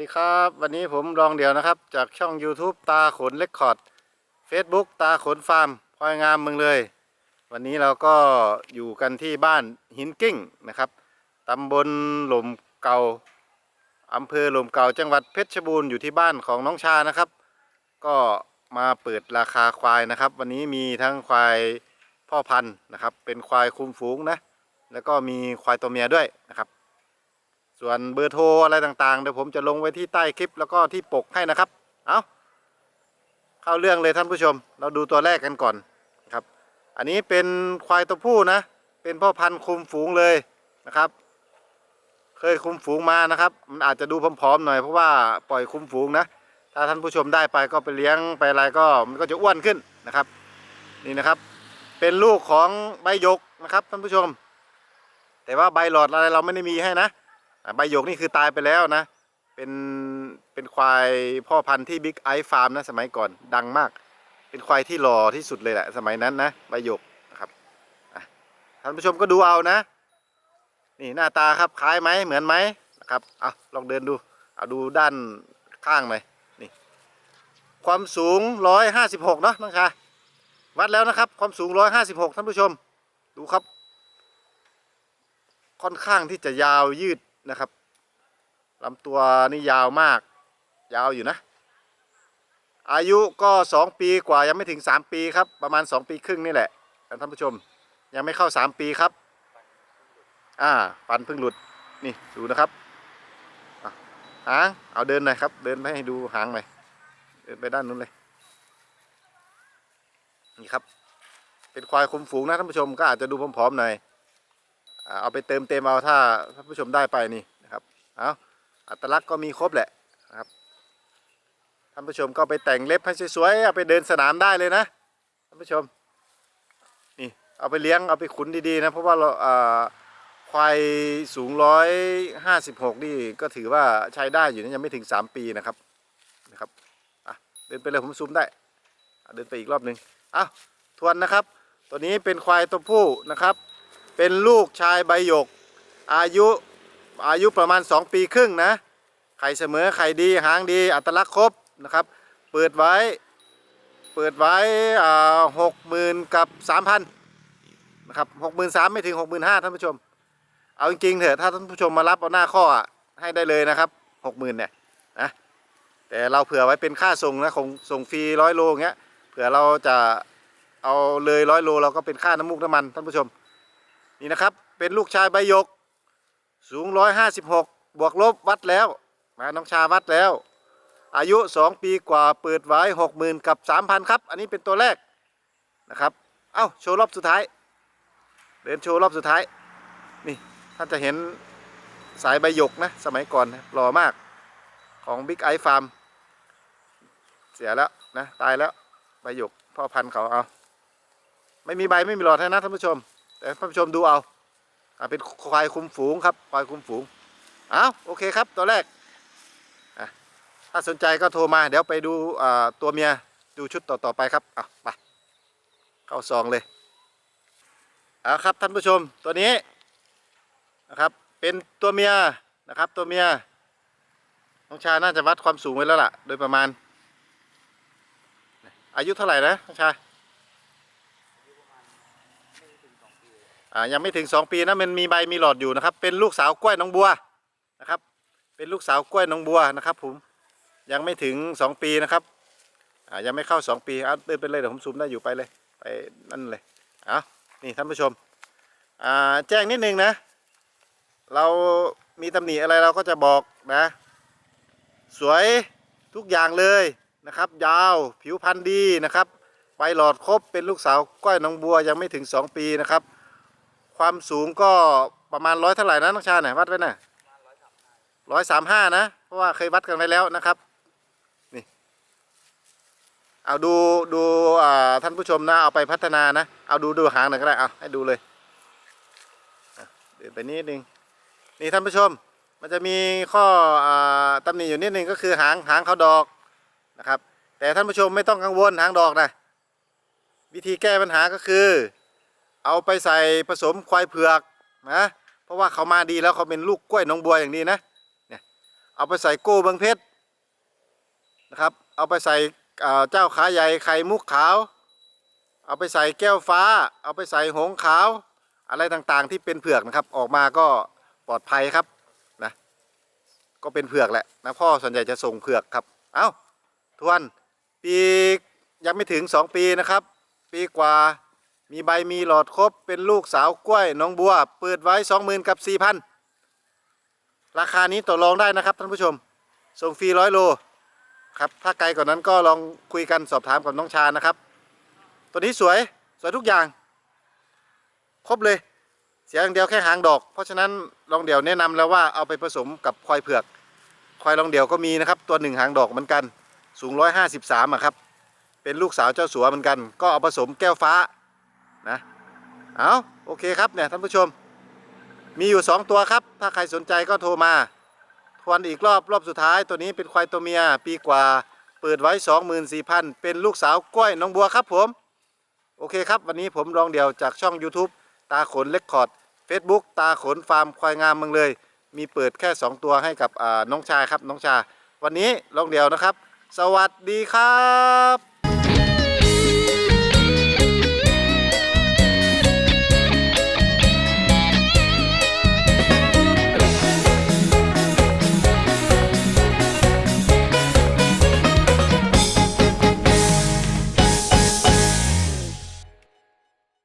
วัสดีครับ วันนี้ผมรองเดียวนะครับ จากช่อง YouTube ตาขนเลคคอร์ด Facebook ตาขนฟาร์มพลอยงามเมืองเลย วันนี้เราก็อยู่กันที่บ้านหินกิ้งนะครับตำบลหล่มเก่าอำเภอหล่มเก่าจังหวัดเพชรบูรณ์อยู่ที่บ้านของน้องชานะครับ ก็มาเปิดราคาควายนะครับ วันนี้มีทั้งควายพ่อพันธุ์นะครับ เป็นควายคุมฝูงนะแล้วก็มีควายตัวเมียด้วยนะครับ ส่วนเบอร์โทรอะไรต่างๆ เดี๋ยวผมจะลงไว้ที่ใต้คลิปแล้วก็ที่ปกให้นะครับ เอาเข้าเรื่องเลยท่านผู้ชม เราดูตัวแรกกันก่อนครับ อันนี้เป็นควายตัวผู้นะ เป็นพ่อพันธุ์คุมฝูงเลยนะครับ เคยคุมฝูงมานะครับ มันอาจจะดูผอมๆหน่อยเพราะว่าปล่อยคุมฝูงนะ ถ้าท่านผู้ชมได้ไปก็ไปเลี้ยงไปอะไรก็มันก็จะอ้วนขึ้นนะครับ นี่นะครับ เป็นลูกของใบยกนะครับท่านผู้ชม แต่ว่าใบหลอดอะไรเราไม่ได้มีให้นะ ใบหยกนี่คือตายไปแล้วนะ เป็นเป็นควายพ่อพันธุ์ที่บิ๊กไอฟาร์มนะสมัยก่อนดังมาก เป็นควายที่หล่อที่สุดเลยแหละสมัยนั้นนะใบหยกนะครับท่านผู้ชมก็ดูเอานะ นี่หน้าตาครับคล้ายไหมเหมือนไหมนะครับเอาลองเดินดูเอาดูด้านข้างหน่อยนี่ความสูงร้อยห้าสิบหกเนาะน้องชาวัดแล้วนะครับ ความสูงร้อยห้าสิบหกท่านผู้ชม ดูครับ ค่อนข้างที่จะยาวยืด นะครับลำตัวนี่ยาวมาก ยาวอยู่นะ อายุก็สองปีกว่ายังไม่ถึงสามปีครับ ประมาณสองปีครึ่งนี่แหละท่านผู้ชม ยังไม่เข้าสามปีครับอ่าฟันเพิ่งหลุดนี่ดูนะครับอะหางเอาเดินหน่อยครับ เดินไปให้ดูหางหน่อยเดินไปด้านนู้นเลยนี่ครับ เป็นควายคุมฝูงนะท่านผู้ชมก็อาจจะดูผอมๆหน่อย เอาไปเติมเต็มเอาถ้าท่านผู้ชมได้ไปนี่นะครับเอาอัตลักษณ์ก็มีครบแหละนะครับท่านผู้ชมก็ไปแต่งเล็บให้สวยๆเอาไปเดินสนามได้เลยนะท่านผู้ชมนี่เอาไปเลี้ยงเอาไปขุนดีๆนะเพราะว่าเราควายสูงร้อยห้าสิบหกนี่ก็ถือว่าใช้ได้อยู่นะยังไม่ถึงสามปีนะครับนะครับอะเดินไปเลยผมซูมได้เดินไปอีกรอบหนึ่งอ้าวทวนนะครับ ตัวนี้เป็นควายตัวผู้นะครับ เป็นลูกชายใบหยก อายุอายุประมาณ 2 ปีครึ่งนะ ไข่เสมอไข่ดีหางดีอัตลักษณ์ครบนะครับ เปิดไว้ เปิดไว้หกหมื่นกับสามพันนะครับหกหมื่นสามไม่ถึงหกหมื่นห้าท่านผู้ชม เอาจริงๆเถอะถ้าท่านผู้ชมมารับเอาหน้าข้ออะให้ได้เลยนะครับหกหมื่นเนี่ยนะแต่เราเผื่อไว้เป็นค่าส่งนะคงส่งฟรีร้อยโลอย่างเงี้ยเผื่อเราจะเอาเลยร้อยโลเราก็เป็นค่าน้ำมูกน้ำมันท่านผู้ชม นี่นะครับเป็นลูกชายใบยก สูง 156 บวกลบวัดแล้วมาน้องชาวัดแล้ว อายุ 2 ปีกว่าเปิดไว้ 60,000 กับ 3,000 ครับ อันนี้เป็นตัวแรกนะครับเอ้าโชว์รอบสุดท้าย เดินโชว์รอบสุดท้าย นี่ท่านจะเห็นสายใบยกนะสมัยก่อนนะหล่อมากของ Big i Farm เสียแล้วนะตายแล้วใบหยกพ่อพันธุ์เขาเอา ไม่มีใบไม่มีหลอดให้นะท่านผู้ชม แต่ท่านผู้ชมดูเอาอ่าเป็นควายคุมฝูงครับควายคุมฝูงเอาโอเคครับตัวแรกถ้าสนใจก็โทรมาเดี๋ยวไปดูตัวเมียดูชุดต่อๆไปครับอะไปเข้าซองเลยเอาครับท่านผู้ชมตัวนี้นะครับเป็นตัวเมียนะครับตัวเมียน้องชาน่าจะวัดความสูงไว้แล้วล่ะ โดยประมาณ อายุเท่าไหร่นะน้องชา อ่ายังไม่ถึง 2 ปีนะมันมีใบมีหลอดอยู่นะครับ เป็นลูกสาวกล้วยน้องบัวนะครับ เป็นลูกสาวกล้วยน้องบัวนะครับ ผมยังไม่ถึง 2 ปีนะครับอ่ายังไม่เข้า 2 ปีเอาเดินไปเลยเดี๋ยวผมซูมได้อยู่ไปเลยไปนั่นเลยเอานี่ท่านผู้ชมอ่าแจ้งนิดนึงนะ เรามีตำหนิอะไรเราก็จะบอกนะ สวยทุกอย่างเลยนะครับ ยาวผิวพรรณดีนะครับใบหลอดครบเป็นลูกสาวก้อยน้องบัวยังไม่ถึง 2 ปีนะครับ ความสูงก็ประมาณร้อยเท่าไหร่นะน้องชาเนี่ยวัดไว้น่ะร้อยสามห้านะเพราะว่าเคยวัดกันไว้แล้วนะครับนี่เอาดูดูท่านผู้ชมนะเอาไปพัฒนานะเอาดูดูหางหน่อยก็ได้เอาให้ดูเลยเดินไปนิดนึงนี่ท่านผู้ชมมันจะมีข้ออ่าตำหนิอยู่นิดนึงก็คือหางหางเขาดอกนะครับ แต่ท่านผู้ชมไม่ต้องกังวลหางดอกนะวิธีแก้ปัญหาก็คือ เอาไปใส่ผสมควายเผือกนะเพราะว่าเขามาดีแล้วเขาเป็นลูกกล้วยน้องบัวอย่างนี้นะเนี่ยเอาไปใส่โก้เบืองเพชรนะครับเอาไปใส่เจ้าขาใหญ่ไข่มุกขาว เอาไปใส่แก้วฟ้า เอาไปใส่หงขาว อะไรต่างๆ ที่เป็นเผือกนะครับ ออกมาก็ปลอดภัยครับนะก็เป็นเผือกแหละนะพ่อส่วนใหญ่จะส่งเผือกครับเอ้าทวนปียังไม่ถึง 2 ปีนะครับ ปีกว่า มีใบมีหลอดครบเป็นลูกสาวกล้วยน้องบัว เปิดไว้ 20,000 กับ 4,000 ราคานี้ต่อรองได้นะครับท่านผู้ชม ส่งฟรีร้อยโลครับถ้าไกลกว่านั้นก็ลองคุยกันสอบถามกับน้องชานะครับ ตัวนี้สวยสวยทุกอย่าง ครบเลย เสียอย่างเดียวแค่หางดอก เพราะฉะนั้นลองเดี่ยวแนะนำแล้วว่าเอาไปผสมกับควายเผือก ควายลองเดี่ยวก็มีนะครับ ตัวหนึ่งหางดอกเหมือนกัน สูง 153อะครับ เป็นลูกสาวเจ้าสัวเหมือนกัน ก็เอาผสมแก้วฟ้า นะเอาโอเคครับเนี่ยท่านผู้ชม มีอยู่ 2 ตัวครับ ถ้าใครสนใจก็โทรมาทวนอีกรอบรอบสุดท้ายตัวนี้เป็นควายตัวเมีย ปีกว่าเปิดไว้ 24,000 เป็นลูกสาวกล้วยน้องบัวครับผม โอเคครับ วันนี้ผมลองเดี่ยวจากช่อง YouTube ตาขนเล็กคอร์ด Facebook ตาขนฟาร์มควายงามเมืองเลย มีเปิดแค่ 2 ตัวให้กับน้องชายครับน้องชา วันนี้ลองเดี่ยวนะครับ สวัสดีครับ